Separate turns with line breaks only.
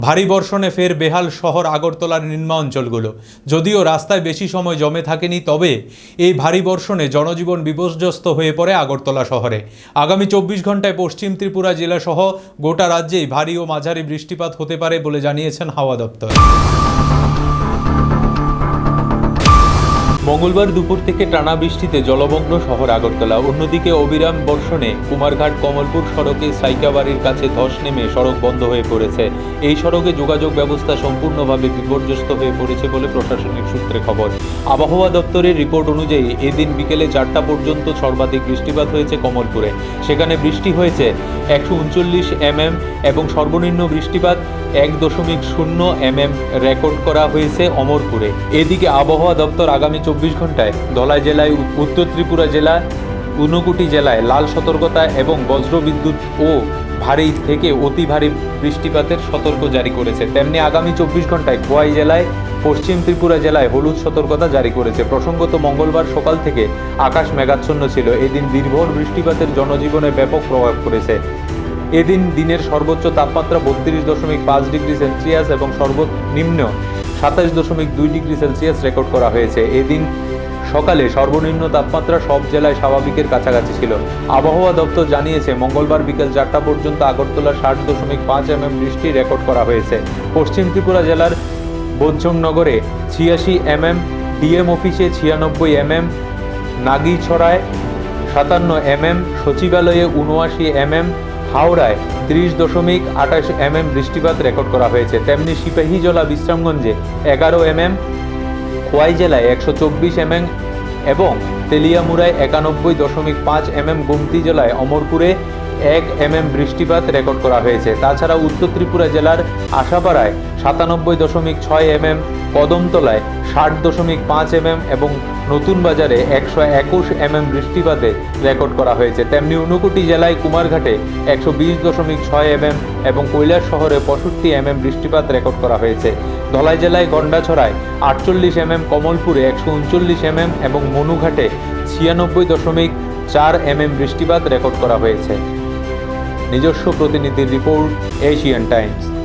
ভারী বর্ষণে ফের বেহাল শহর আগরতলার নিম্ন অঞ্চলগুলো। যদিও রাস্তায় বেশি সময় জমে থাকেনি, তবে এই ভারী বর্ষণে জনজীবন বিপর্যস্ত হয়ে পড়ে আগরতলা শহরে। আগামী চব্বিশ ঘন্টায় পশ্চিম ত্রিপুরা জেলাসহ গোটা রাজ্যেই ভারী ও মাঝারি বৃষ্টিপাত হতে পারে বলে জানিয়েছেন হাওয়া দপ্তর। মঙ্গলবার দুপুর থেকে টানা বৃষ্টিতে জলমগ্ন শহর আগরতলা। অন্যদিকে অবিরাম বর্ষণে কুমারঘাট কমলপুর সড়কে সাইকাবাড়ির কাছে ধস নেমে সড়ক বন্ধ হয়ে পড়েছে। এই সড়কে যোগাযোগ ব্যবস্থা সম্পূর্ণভাবে বিপর্যস্ত হয়ে পড়েছে বলে প্রশাসনিক সূত্রে খবর। আবহাওয়া দপ্তরের রিপোর্ট অনুযায়ী এদিন বিকেলে চারটা পর্যন্ত সর্বাধিক বৃষ্টিপাত হয়েছে কমলপুরে। সেখানে বৃষ্টি হয়েছে একশো উনচল্লিশ এমএম এবং সর্বনিম্ন বৃষ্টিপাত এক দশমিক শূন্য এমএম রেকর্ড করা হয়েছে অমরপুরে। এদিকে আবহাওয়া দপ্তর আগামী চব্বিশ ঘন্টায় ধলাই জেলায় উত্তর ত্রিপুরা জেলা, ঊনকোটি জেলায় লাল সতর্কতা এবং বজ্রবিদ্যুৎ ও ভারী থেকে অতি ভারী বৃষ্টিপাতের সতর্ক জারি করেছে। তেমনি আগামী চব্বিশ ঘন্টায় খোয়াই জেলায়, পশ্চিম ত্রিপুরা জেলায় হলুদ সতর্কতা জারি করেছে। প্রসঙ্গত মঙ্গলবার সকাল থেকে আকাশ মেঘাচ্ছন্ন ছিল। এদিন দীর্ঘর বৃষ্টিপাতের জনজীবনে ব্যাপক প্রভাব পড়েছে। এদিন দিনের সর্বোচ্চ তাপমাত্রা বত্রিশ দশমিক পাঁচ ডিগ্রি সেলসিয়াস এবং সর্বনিম্ন সাতাশ দশমিক দুই ডিগ্রি সেলসিয়াস রেকর্ড করা হয়েছে। এদিন সকালে সর্বনিম্ন তাপমাত্রা সব জেলায় স্বাভাবিকের কাছাকাছি ছিল। আবহাওয়া দপ্তর জানিয়েছে, মঙ্গলবার বিকেল চারটা পর্যন্ত আগরতলা ষাট দশমিক পাঁচ এমএম বৃষ্টি রেকর্ড করা হয়েছে। পশ্চিম ত্রিপুরা জেলার বোধজংনগরে ছিয়াশি এমএম, ডিএম অফিসে ছিয়ানব্বই এমএম, নাগিছড়ায় সাতান্ন এমএম, সচিবালয়ে উনআশি এমএম হাওড়ায় ত্রিশ দশমিক আঠাশ এম এম বৃষ্টিপাত রেকর্ড করা হয়েছে। তেমনি সিপাহীজলা বিশ্রামগঞ্জে এগারো এম এম খোয়াই জেলায় একশো চব্বিশ এম এম এবং তেলিয়ামুড়ায় একানব্বই দশমিক পাঁচ এম এম গুমতি জেলায় অমরপুরে এক এমএম বৃষ্টিপাত রেকর্ড করা হয়েছে। তাছাড়া উত্তর ত্রিপুরা জেলার আশাপাড়ায় সাতানব্বই দশমিক ছয় এমএম, কদমতলায় ষাট দশমিক পাঁচ এমএম এবং নতুন বাজারে একশো একুশ এমএম বৃষ্টিপাতে রেকর্ড করা হয়েছে। তেমনি ঊনকোটি জেলায় কুমারঘাটে একশো বিশ দশমিক ছয় এমএম এবং কৈলাস শহরে পঁয়ষট্টি এমএম বৃষ্টিপাত রেকর্ড করা হয়েছে। ধলাই জেলায় গন্ডাছড়ায় আটচল্লিশ এমএম, কমলপুরে একশো উনচল্লিশ এমএম এবং মনুঘাটে ছিয়ানব্বই দশমিক চার এমএম বৃষ্টিপাত রেকর্ড করা হয়েছে। নিজস্ব প্রতিনিধির রিপোর্ট এশিয়ান টাইমস।